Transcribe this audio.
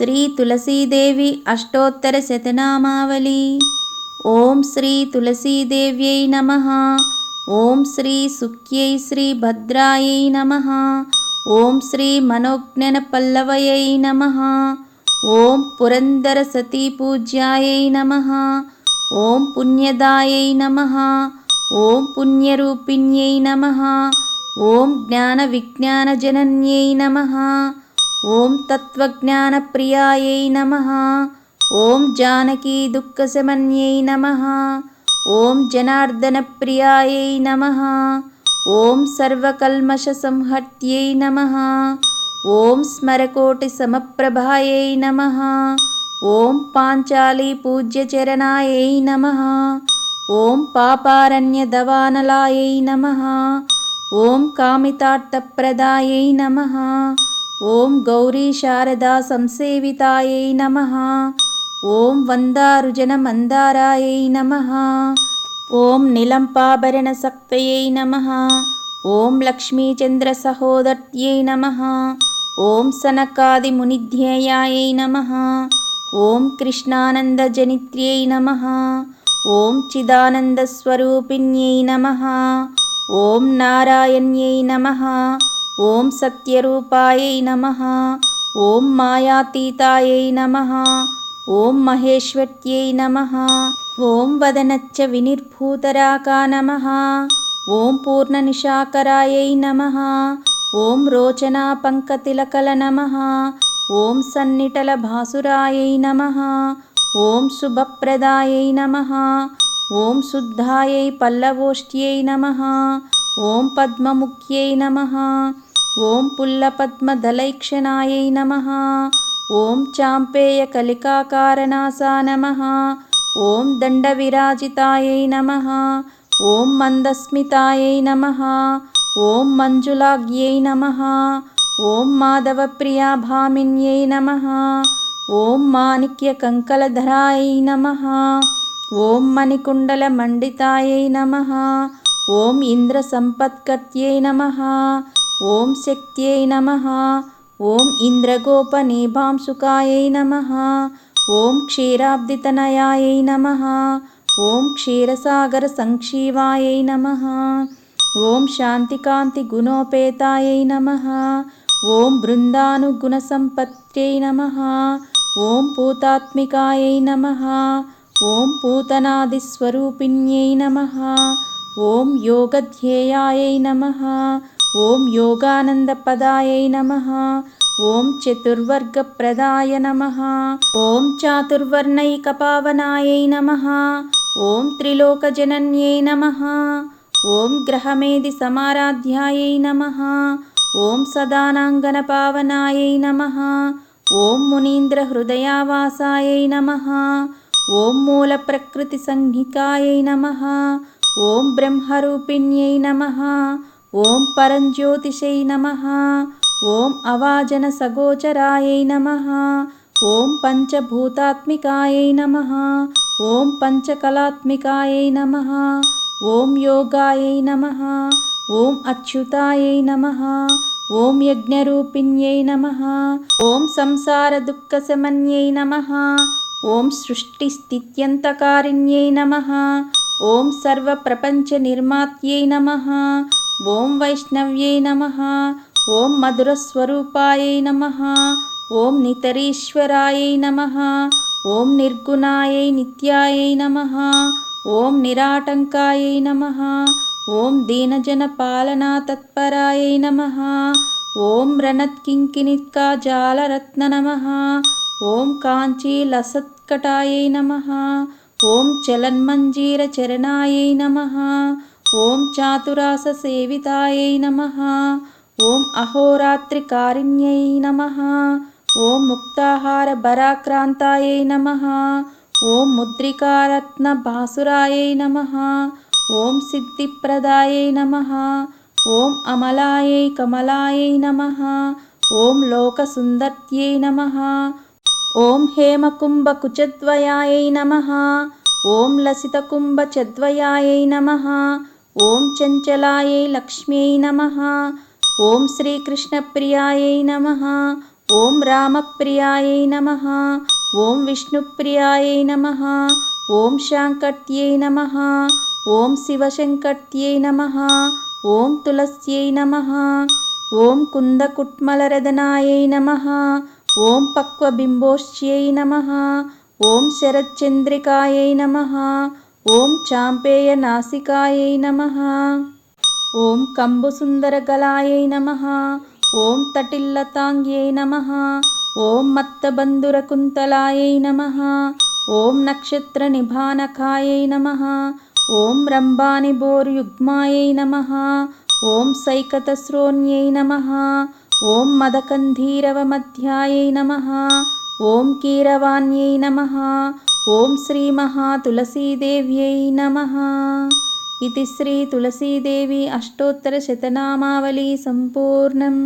श्रीतुलसीदेवी अष्टोत्तरशतनामावली ॐ श्रीतुलसीदेव्यै नमः ॐ श्रीसुक्यै श्रीभद्रायै नमः ॐ श्रीमनोज्ञनपल्लवयै नमः ॐ पुरन्दरसतीपूज्यायै नमः ॐ पुण्यदायै नमः ॐ पुण्यरूपिण्यै नमः ॐ ज्ञानविज्ञानजनन्यै नमः ॐ तत्त्वज्ञानप्रियायै नमः। ॐ जानकीदुःखशमन्यै नमः। ॐ जनार्दनप्रियायै नमः। ॐ सर्वकल्मषसंहर्त्यै नमः। ॐ स्मरकोटिसमप्रभायै नमः। ॐ पाञ्चालीपूज्यचरणायै नमः। ॐ पापारण्यदवानलायै नमः। ॐ कामितार्थप्रदायै नमः ॐ गौरीशारदासंसेवितायै नमः। ॐ वन्दारुजनमन्दारायै नमः। ॐ निलम्पाभरणसक्तयै नमः। ॐ लक्ष्मीचन्द्रसहोदर्त्यै नमः। ॐ सनकादिमुनिध्येयायै नमः। ॐ कृष्णानन्दजनित्र्यै नमः। ॐ चिदानन्दस्वरूपिण्यै नमः। ॐ नारायण्यै नमः ॐ सत्यरूपायै नमः ॐ मायातीतायै नमः ॐ महेश्वर्यै नमः ॐ वदनच्च विनिर्भूतराका नमः ॐ पूर्णनिशाकरायै नमः ॐ रोचनापङ्कतिलकल नमः ॐ सन्निटलभासुरायै नमः ॐ शुभप्रदायै नमः ॐ शुद्धायै पल्लवोष्ट्यै नमः ॐ पद्ममुख्यै नमः ॐ पुल्लपद्मदलैक्षणायै नमः ॐ चाम्पेयकलिकाकारनासा नमः ॐ दण्डविराजितायै नमः ॐ मन्दस्मितायै नमः ॐ मञ्जुलाग्यै नमः ॐ माधवप्रियाभामिन्यै नमः ॐ माणिक्यकङ्कलधरायै नमः ॐ मणिकुण्डलमण्डितायै नमः ॐ इन्द्रसम्पत्कर्त्यै नमः। ॐ शक्त्यै नमः। ॐ इन्द्रगोपनीभांसुकायै नमः। ॐ क्षीराब्दितनयायै नमः। ॐ क्षीरसागरसङ्क्षीवायै नमः। ॐ शान्तिकान्तिगुणोपेतायै नमः। ॐ बृन्दानुगुणसम्पत्त्यै नमः। ॐ पूतात्मिकायै नमः। ॐ पूतनादिस्वरूपिण्यै नमः ॐ योगध्येयायै नमः ॐ योगानन्दपदायै नमः ॐ चतुर्वर्गप्रदाय नमः ॐ चातुर्वर्णैकपावनायै नमः ॐ त्रिलोकजनन्यै नमः ॐ ग्रहमेधिसमाराध्यायै नमः ॐ सदानाङ्गनपावनायै नमः ॐ मुनीन्द्रहृदयावासायै नमः ॐ मूलप्रकृतिसंहिकायै नमः ॐ ब्रह्मरूपिण्यै नमः ॐ परञ्ज्योतिषै नमः ॐ अवाजनसगोचरायै नमः ॐ पञ्चभूतात्मिकायै नमः ॐ पञ्चकलात्मिकायै नमः ॐ योगायै नमः ॐ अच्युतायै नमः ॐ यज्ञरूपिण्यै नमः ॐ संसारदुःखशमन्यै नमः ॐ सृष्टिस्थित्यन्तकारिण्यै नमः ॐ सर्वप्रपञ्चनिर्मात्यै नमः ॐ वैष्णव्यै नमः ॐ मधुरस्वरूपायै नमः ॐ नितरीश्वरायै नमः ॐ निर्गुणायै नित्यायै नमः ॐ निराटङ्कायै नमः ॐ दीनजनपालनातत्परायै नमः ॐ रणत्किङ्किणित्काजालरत्न नमः ॐ काञ्चीलसत्कटायै नमः ॐ चलन्मञ्जीरचरणायै नमः ॐ चातुराससेवितायै नमः ॐ अहोरात्रिकारिण्यै नमः ॐ मुक्ताहारभराक्रान्तायै नमः ॐ मुद्रिकारत्नभासुरायै नमः ॐ सिद्धिप्रदायै नमः ॐ अमलायै कमलायै नमः ॐ लोकसुन्दर्त्यै नमः ॐ हेमकुम्भकुचद्वयायै नमः। ॐ लसितकुम्भचद्वयायै नमः। ॐ चञ्चलायै लक्ष्म्यै नमः। ॐ श्रीकृष्णप्रियायै नमः। ॐ रामप्रियायै नमः। ॐ विष्णुप्रियायै नमः। ॐ शाङ्कट्यै नमः। ॐ शिवशङ्कट्यै नमः। ॐ तुलस्यै नमः। ॐ कुन्दकुट्मलरदनायै नमः ॐ पक्वबिम्बोश्च्यै नमः ॐ शरच्चन्द्रिकायै नमः ॐ चाम्पेयनासिकायै नमः ॐ कम्बुसुन्दरगलायै नमः ॐ तटिल्लताङ्ग्यै नमः ॐ मत्तबन्धुरकुन्तलायै नमः ॐ नक्षत्रनिभानकायै नमः ॐ रम्बानिबोर्युग्मायै नमः ॐ सैकतस्रोन्यै नमः ॐ मदकन्धीरवमध्यायै नमः ॐ कीरवाण्यै नमः ॐ श्रीमहातुलसीदेव्यै नमः इति श्रीतुलसीदेवी अष्टोत्तरशतनामावली सम्पूर्णम्